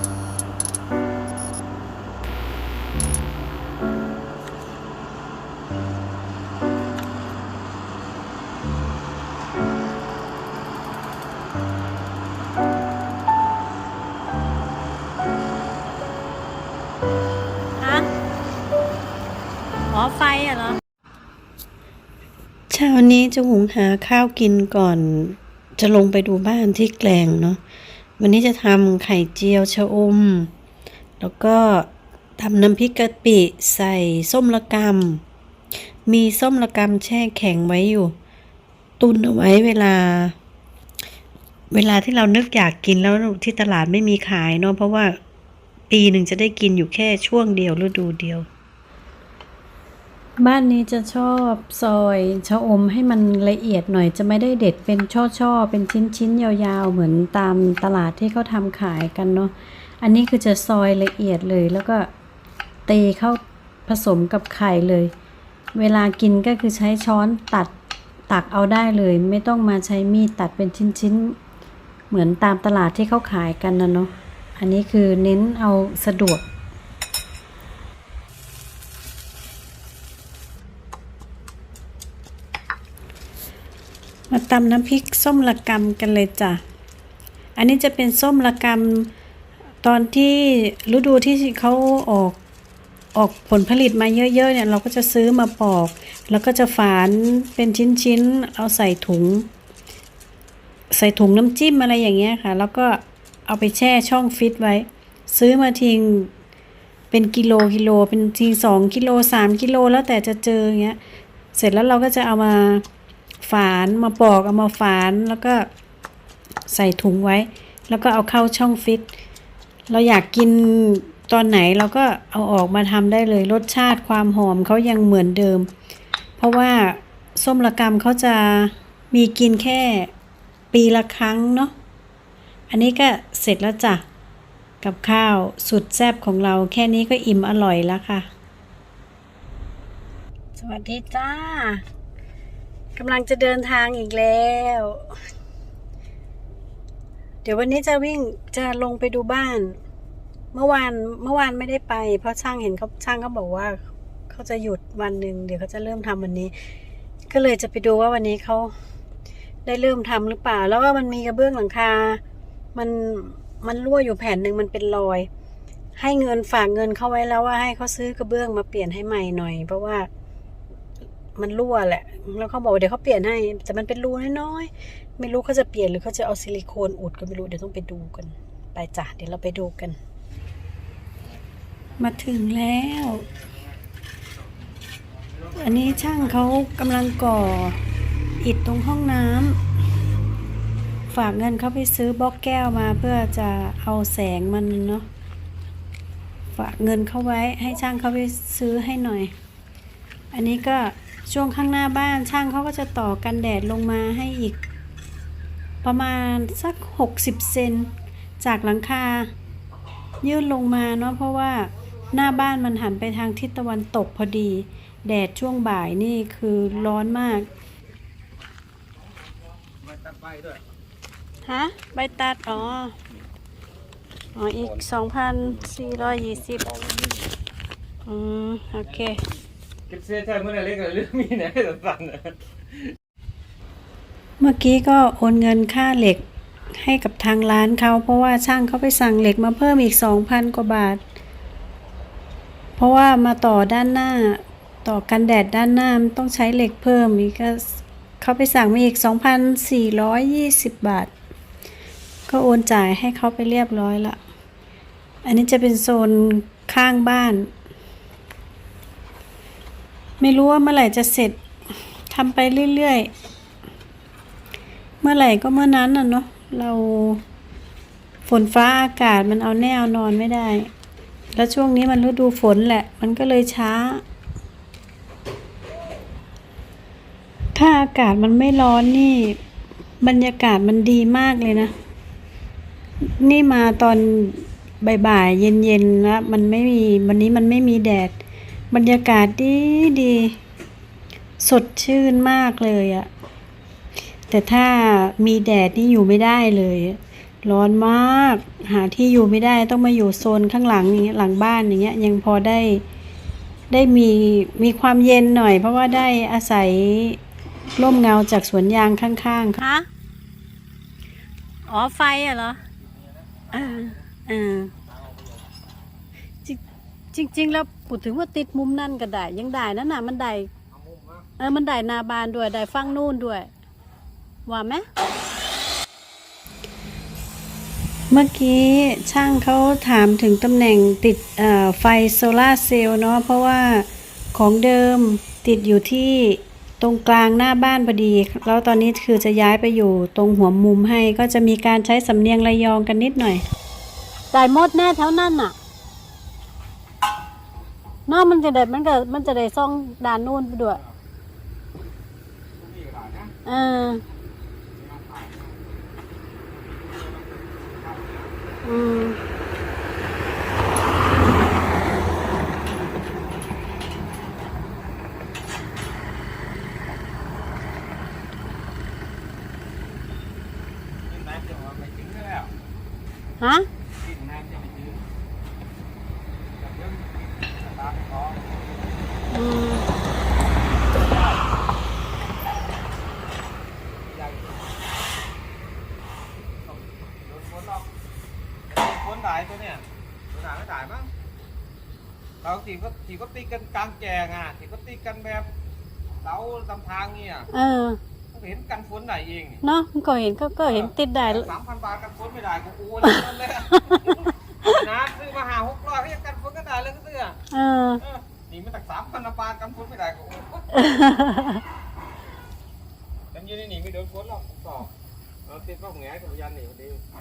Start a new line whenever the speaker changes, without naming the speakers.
ฮะอ๋อไฟอะเหรอ
เช้านี้จะหุงหาข้าวกินก่อน จะลงไปดูบ้านที่แกลงเนาะ วันนี้จะทำไข่เจียวชะอม แล้วก็ทำน้ำพริกกะปิใส่ส้มละกำมีส้มละกำแช่แข็งไว้อยู่ ตุนเอาไว้เวลา เวลาที่เรานึกอยากกินแล้วที่ตลาดไม่มีขายเนาะเพราะว่าปีหนึ่งจะได้กินอยู่แค่ช่วงเดียวฤดูเดียว
บ้านนี้จะชอบซอยชะอมให้มันละเอียดหน่อยจะไม่ได้เด็ดเป็นช่อๆ เป็นชิ้นๆ ยาวๆ เหมือนตามตลาดที่เขาทำขายกันเนาะ อันนี้คือจะซอยละเอียดเลยแล้วก็ตีเข้าผสมกับไข่เลย เวลากินก็คือใช้ช้อนตัดตักเอาได้เลย ไม่ต้องมาใช้มีดตัดเป็นชิ้นๆ เหมือนตามตลาดที่เขาขายกันนะเนาะ อันนี้คือเน้นเอาสะดวก
มาตำน้ำพริกส้มละกำกันเลยจ้ะ อันนี้จะเป็นส้มละกำตอนที่ฤดูที่เขาออกออกผลผลิตมาเยอะๆเนี่ยเราก็จะซื้อมาปอก แล้วก็จะฝานเป็นชิ้นๆ เอาใส่ถุง ใส่ถุงน้ำจิ้มอะไรอย่างเงี้ยค่ะ แล้วก็เอาไปแช่ช่องฟิตไว้ ซื้อมาทิ้งเป็นกิโลกิโลเป็นทิ้งสองกิโลสามกิโลแล้วแต่จะเจออย่างเงี้ย เสร็จแล้วเราก็จะเอามา ฝานมาปอกเอามาฝานแล้วก็ใส่ถุงไว้ แล้วก็เอาเข้าช่องฟิต เราอยากกินตอนไหนเราก็เอาออกมาทำได้เลยรสชาติความหอมเขายังเหมือนเดิม เพราะว่าส้มละกำเขาจะมีกินแค่ปีละครั้งเนาะอันนี้ก็เสร็จแล้วจ้ะกับข้าวสุดแซ่บของเราแค่นี้ก็อิ่มอร่อยแล้วค่ะ
สวัสดีจ้า กำลังจะเดินทางอีกแล้ว เดี๋ยววันนี้จะวิ่งจะลงไปดูบ้าน เมื่อวานเมื่อวานไม่ได้ไป เพราะช่างเห็นเขาช่างเขาบอกว่าเขาจะหยุดวันหนึ่งเดี๋ยวเขาจะเริ่มทำวันนี้ ก็เลยจะไปดูว่าวันนี้เขาได้เริ่มทำหรือเปล่า แล้วก็มันมีกระเบื้องหลังคา มันมันรั่วอยู่แผ่นหนึ่งมันเป็นรอย ให้เงินฝากเงินเขาไว้แล้วว่าให้เขาซื้อกระเบื้องมาเปลี่ยนให้ใหม่หน่อย เพราะว่า มันรั่วแหละ แล้วเขาบอกเดี๋ยวเขาเปลี่ยนให้ แต่มันเป็นรูน้อยๆ ไม่รู้เขาจะเปลี่ยนหรือเขาจะเอาซิลิโคนอุดก็ไม่รู้ เดี๋ยวต้องไปดูกัน ไปจ้ะ เดี๋ยวเราไปดูกัน
มาถึงแล้ว อันนี้ช่างเขากำลังก่ออิฐตรงห้องน้ำ ฝากเงินเขาไปซื้อบล็อกแก้วมาเพื่อจะเอาแสงมันเนาะ ฝากเงินเขาไว้ให้ช่างเขาไปซื้อให้หน่อย อันนี้ก็ ช่วงข้างหน้าบ้านช่างเขาก็จะต่อกันแดดลงมาให้อีก ประมาณสัก 60 เซนจากหลังคา ยื่นลงมาเนาะเพราะว่าหน้าบ้านมันหันไปทางทิศตะวันตกพอดี แดดช่วงบ่ายนี่คือร้อนมากฮะใบตัด อ๋อ อ๋อ อีก 2,420 อืม โอเค
Che se c'è una lega lumina da fanno.
เมื่อกี้ก็โอนเงินค่าเหล็กให้กับทางร้านเขาเพราะว่าช่างเขาไปสั่งเหล็กมาเพิ่มอีกสองพันกว่าบาท เพราะว่ามาต่อด้านหน้า ต่อกันแดดด้านหน้ามันต้องใช้เหล็กเพิ่มอีกก็เขาไปสั่งมาอีกสองพันสี่ร้อยยี่สิบบาท ก็โอนจ่ายให้เขาไปเรียบร้อยละ อันนี้จะเป็นโซนข้างบ้าน ไม่รู้ว่าเมื่อไหร่จะเสร็จทำไปเรื่อยๆ เมื่อไหร่ก็เมื่อนั้นน่ะเนาะเราฝนฟ้าอากาศมันเอาแน่นอนไม่ได้ แล้วช่วงนี้มันฤดูฝนแหละ มันก็เลยช้า ถ้าอากาศมันไม่ร้อนนี่ บรรยากาศมันดีมากเลยนะ นี่มาตอนบ่ายๆเย็นๆแล้วมันไม่มีวันนี้มันไม่มีแดด บรรยากาศดีดี สดชื่นมากเลยอะแต่ถ้ามีแดดนี่อยู่ไม่ได้เลย ร้อนมาก หาที่อยู่ไม่ได้ต้องมาอยู่โซนข้างหลังอย่างเงี้ยหลังบ้านอย่างเงี้ยยังพอได้ได้มีมีความเย็นหน่อย เพราะว่าได้อาศัยร่มเงาจากสวนยางข้างๆ
ฮะอ๋อไฟอะเหรอเออเออ จริง ๆ แล้วพูดถึงว่าติดมุมนั่นก็ได้ยังได้นั่นน่ะมันได้เออมันได้หนาบานด้วยได้ฟังนู่นด้วย ว่าไหม
เมื่อกี้ช่างเขาถามถึงตำแหน่งติดไฟโซลาเซลล์เนาะเพราะว่าของเดิมติดอยู่ที่ตรงกลางหน้าบ้านพอดี แล้วตอนนี้คือจะย้ายไปอยู่ตรงหัวมุมให้ก็จะมีการใช้สำเนียงระยองกันนิดหน่อย
ได้หมดแน่แถวนั่นน่ะ เนอกมันจะได้มันก็มันจะได้ซ่องด่านนู่นไปด้วยเอออืมฮะ
กินน้ำจะไปถึงแต่เรื่องตามท้อง
อืม
ใหญ่โดนฝนหรอกฝนด่ายตัวเนี่ยฝนด่ายไม่ด่ายมั้ง เราถีก็ถีก็ตีกันกลางแจงอะถีก็ตีกันแบบเสาตำทางเนี่ย
เออ
ก็เห็นกันฝนได้เองนี่
เนาะมันก็เห็นก็ก็เห็นติดได้
สามพันบาทกันฝนไม่ได้กูกูเลยนั่นเลยนะซื้อมาหาหกร้อยให้กันฝนก็ได้เลยก็ซื้อ
เออ
เออนี่มันตักสามพันบาทกันฝนไม่ได้กูกันยืนนี่ไม่โดนฝนหรอกตอบเออติดว่าแง่กับยันนี่พอดี